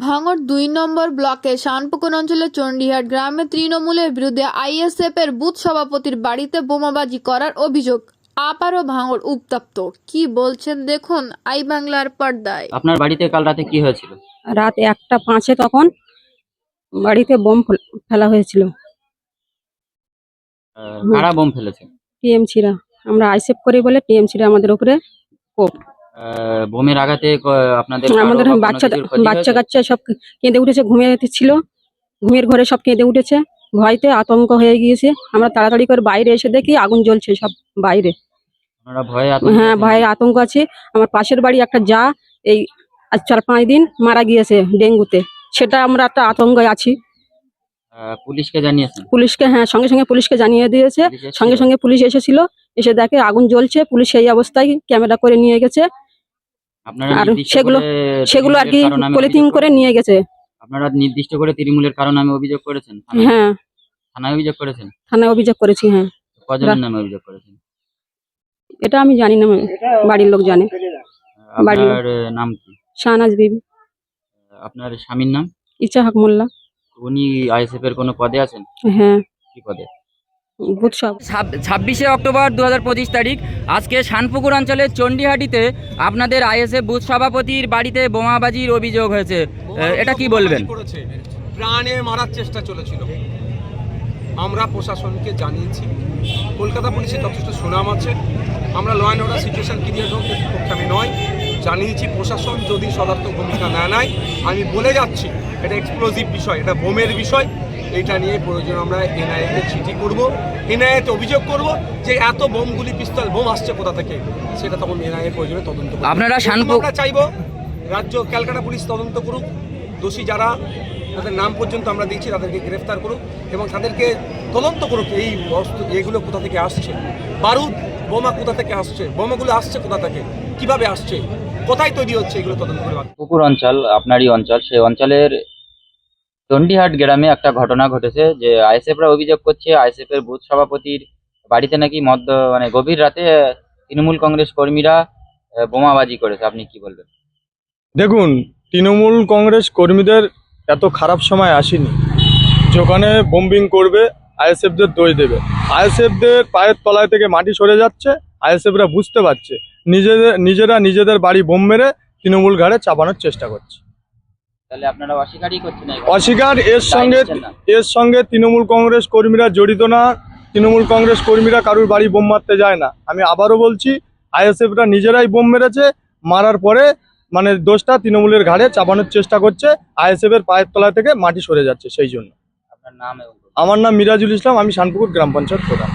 ভাঙড় দুই নম্বর ব্লকে শানপুকুর অঞ্চলের চণ্ডীহাট গ্রামে তৃণমূলের বিরুদ্ধে আইএসএফ এর বুথ সভাপতির বাড়িতে বোমাবাজি করার অভিযোগ। আবারও ভাঙড় উত্তপ্ত। কি বলছেন দেখুন আই বাংলার পর্দায়। আপনার বাড়িতে কাল রাতে কি হয়েছিল? রাত একটা পাঁচে তখন বাড়িতে বোম ফেল- ফেলা হয়েছিল। আহ, কারা বোম ফেলেছে? টিএমসিরা আমরা আইসেফ করি বলে টিএমসিরা আমাদের উপরে কোপ। বোমের আঘাতে আপনাদের আমাদের বাচ্চা বাচ্চা কাচ্চা সব কেঁদে উঠেছে ঘুমিয়ে ছিল ঘুমের ঘরে সব কেঁদে উঠেছে ভয়তে আতঙ্ক হয়ে গিয়েছে। আমরা তাড়াতাড়ি করে বাইরে এসে দেখি আগুন জ্বলছে সব বাইরে। হ্যাঁ? ভয়ের আতঙ্ক আছে। আমার পাশের বাড়ি একটা যা এই আজ চার পাঁচ দিন মারা গিয়েছে ডেঙ্গুতে। সেটা আমরা একটা আতঙ্কে আছি। পুলিশকে জানিয়েছেন? পুলিশকে হ্যাঁ সঙ্গে সঙ্গে পুলিশকে জানিয়ে দিয়েছে। সঙ্গে সঙ্গে পুলিশ এসেছিল এসে দেখে আগুন জ্বলছে। পুলিশ সেই অবস্থায় ক্যামেরা করে নিয়ে গেছে। আর সেগুলো- সেগুলো আর কি পলিথিন করে নিয়ে গেছে। আপনারা নির্দিষ্ট করে তৃণমূলের কারও নামে অভিযোগ করেছেন? হ্যাঁ। থানায় অভিযোগ করেছেন? থানায় অভিযোগ করেছি হ্যাঁ। কজনের নামে অভিযোগ করেছেন? এটা আমি জানি না বাড়ির লোক জানে। বাড়ির- আপনার নাম কি? শাহনাজ বিবি। আপনার স্বামীর নাম? ইচ্ছা হক মোল্লা। উনি আইএসএফ এর কোনো পদে আছেন? হ্যাঁ। কি পদে? ছাব্বিশে অক্টোবর দু হাজার পঁচিশ তারিখ আজকে শানপুকুর অঞ্চলের চণ্ডীহাটিতে আপনাদের আইএসএফ বুথ সভাপতির বাড়িতে বোমাবাজির অভিযোগ হয়েছে। এটা কি বলবেন? প্রাণে মারার চেষ্টা চলেছিল। আমরা প্রশাসনকে জানিয়েছি। কলকাতা পুলিশের যথেষ্ট সুনাম আছে। আমরা law and order situation create হোক পক্ষে আমি নয়। জানিয়েছি প্রশাসন যদি সদার্থক ভূমিকা না নেয় আমি বলে যাচ্ছি এটা এক্সপ্লোজিভ বিষয় এটা বোমের বিষয়। এটা নিয়ে প্রয়োজন আমরা এনআইএতে চিঠি করব এনআইএতে অভিযোগ করব যে এত বোমগুলি পিস্তল বোম আসছে কোথা থেকে? সেটা তখন এনআইএ প্রয়োজনে তদন্ত করবে। আপনারা আমরা চাইব রাজ্য ক্যালকাটা পুলিশ তদন্ত করুক দোষী যারা তাদের নাম পর্যন্ত আমরা দিচ্ছি তাদেরকে গ্রেফতার করুক এবং তাদেরকে তদন্ত করুক এই বস্তু এগুলো কোথা থেকে আসছে? বারুদ বোমা কোথা থেকে আসছে? বোমাগুলো আসছে কোথা থেকে? কীভাবে আসছে? কোথায় তৈরি হচ্ছে? এগুলো তদন্ত করে বার- পুকুর অঞ্চল আপনারই অঞ্চল সেই অঞ্চলের চণ্ডীহাট গ্রামে একটা ঘটনা ঘটেছে যে আইএসএফরা অভিযোগ করছে আইএসএফ এর বুথ সভাপতির বাড়িতে নাকি মধ্য মানে গভীর রাতে তৃণমূল কংগ্রেস কর্মীরা বোমাবাজি করেছে। আপনি কি বলবেন? দেখুন, তৃণমূল কংগ্রেস কর্মীদের এত খারাপ সময় আসেনি যেখানে বোম্বিং করবে, আইএসএফদের দই দেবে। আইএসএফদের পায়ের তলায় থেকে মাটি সরে যাচ্ছে, আইএসএফরা বুঝতে পারছে। নিজেদের, নিজেরা নিজেদের বাড়ি বোম মেরে তৃণমূল ঘাড়ে চাপানোর চেষ্টা করছে তাহলে আপনারা অস্বীকারই করছেন এই অস্বীকার এর সঙ্গে এর সঙ্গে তৃণমূল কংগ্রেস কর্মীরা জড়িত না। তৃণমূল কংগ্রেস কর্মীরা কারুর বাড়ি বোম মারতে যায় না। আমি আবারও বলছি আইএসএফরা নিজেরাই বোম মেরেছে। মারার পরে মানে দোষটা তৃণমূলের ঘাড়ে চাপানোর চেষ্টা করছে। আইএসএফ এর পায়ের তলা থেকে মাটি সরে যাচ্ছে সেই জন্য। আমার নাম মিরাজুল ইসলাম আমি শানপুকুর গ্রাম পঞ্চায়েত প্রধান।